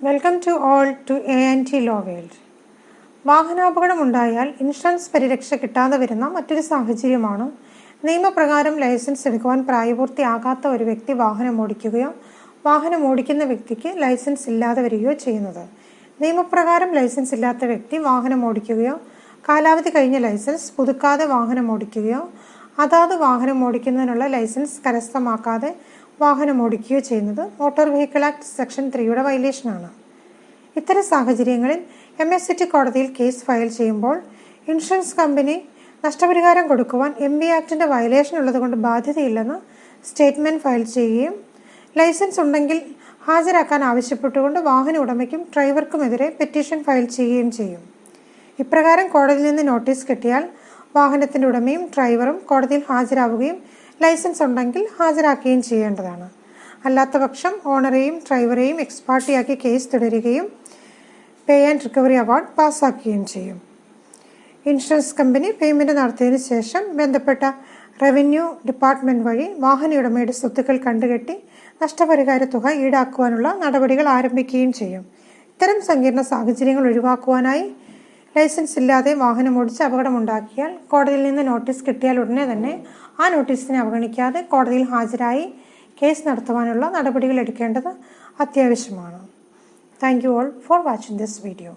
Welcome to all to A N T law world വാഹനാപകടമുണ്ടായാൽ insurance പരിരക്ഷ കിട്ടാതെ വരുന്ന മറ്റൊരു സാഹചര്യമാണ്. നിയമപ്രകാരം ലൈസൻസ് എടുക്കുവാൻ പ്രായപൂർത്തിയാകാത്ത ഒരു വ്യക്തി വാഹനം ഓടിക്കുകയോ വാഹനം ഓടിക്കുന്ന വ്യക്തിക്ക് ലൈസൻസ് ഇല്ലാതെ വരികയോ ചെയ്യുന്നത്. നിയമപ്രകാരം ലൈസൻസ് ഇല്ലാത്ത വ്യക്തി വാഹനം ഓടിക്കുകയോ കാലാവധി കഴിഞ്ഞ ലൈസൻസ് പുതുക്കാതെ വാഹനം ഓടിക്കുകയോ അതാത് വാഹനം ഓടിക്കുന്നതിനുള്ള ലൈസൻസ് കരസ്ഥമാക്കാതെ വാഹനം ഓടിക്കുകയോ ചെയ്യുന്നത് മോട്ടോർ വെഹിക്കിൾ ആക്ട് സെക്ഷൻ ത്രീയുടെ വയലേഷനാണ് ഇത്തരം സാഹചര്യങ്ങളിൽ എം എസ് സിറ്റി കോടതിയിൽ കേസ് ഫയൽ ചെയ്യുമ്പോൾ ഇൻഷുറൻസ് കമ്പനി നഷ്ടപരിഹാരം കൊടുക്കുവാൻ എം ബി ആക്ടിന്റെ വയലേഷൻ ഉള്ളതുകൊണ്ട് ബാധ്യതയില്ലെന്ന് സ്റ്റേറ്റ്മെന്റ് ഫയൽ ചെയ്യുകയും ലൈസൻസ് ഉണ്ടെങ്കിൽ ഹാജരാക്കാൻ ആവശ്യപ്പെട്ടുകൊണ്ട് വാഹന ഉടമയ്ക്കും ഡ്രൈവർക്കുമെതിരെ പെറ്റീഷൻ ഫയൽ ചെയ്യുകയും ചെയ്യും. ഇപ്രകാരം കോടതിയിൽ നിന്ന് നോട്ടീസ് കിട്ടിയാൽ വാഹനത്തിന്റെ ഉടമയും ഡ്രൈവറും കോടതിയിൽ ഹാജരാവുകയും ലൈസൻസ് ഉണ്ടെങ്കിൽ ഹാജരാക്കുകയും ചെയ്യേണ്ടതാണ്. അല്ലാത്ത പക്ഷം ഓണറേയും ഡ്രൈവറേയും എക്സ്പാർട്ടിയാക്കി കേസ് തുടരുകയും പേ ആൻഡ് റിക്കവറി അവാർഡ് പാസ്സാക്കുകയും ചെയ്യും. ഇൻഷുറൻസ് കമ്പനി പേയ്മെന്റ് നടത്തിയതിന് ശേഷം ബന്ധപ്പെട്ട റവന്യൂ ഡിപ്പാർട്ട്മെന്റ് വഴി വാഹനയുടമയുടെ സ്വത്തുക്കൾ കണ്ടുകെട്ടി നഷ്ടപരിഹാര തുക ഈടാക്കുവാനുള്ള നടപടികൾ ആരംഭിക്കുകയും ചെയ്യും. ഇത്തരം സങ്കീർണ സാഹചര്യങ്ങൾ ഒഴിവാക്കുവാനായി ലൈസൻസ് ഇല്ലാതെ വാഹനം ഓടിച്ച് അപകടമുണ്ടാക്കിയാൽ കോടതിയിൽ നിന്ന് നോട്ടീസ് കിട്ടിയാൽ ഉടനെ തന്നെ ആ നോട്ടീസിനെ അവഗണിക്കാതെ കോടതിയിൽ ഹാജരായി കേസ് നടത്തുവാനുള്ള നടപടികൾ എടുക്കേണ്ടത് അത്യാവശ്യമാണ്. Thank you all for watching this video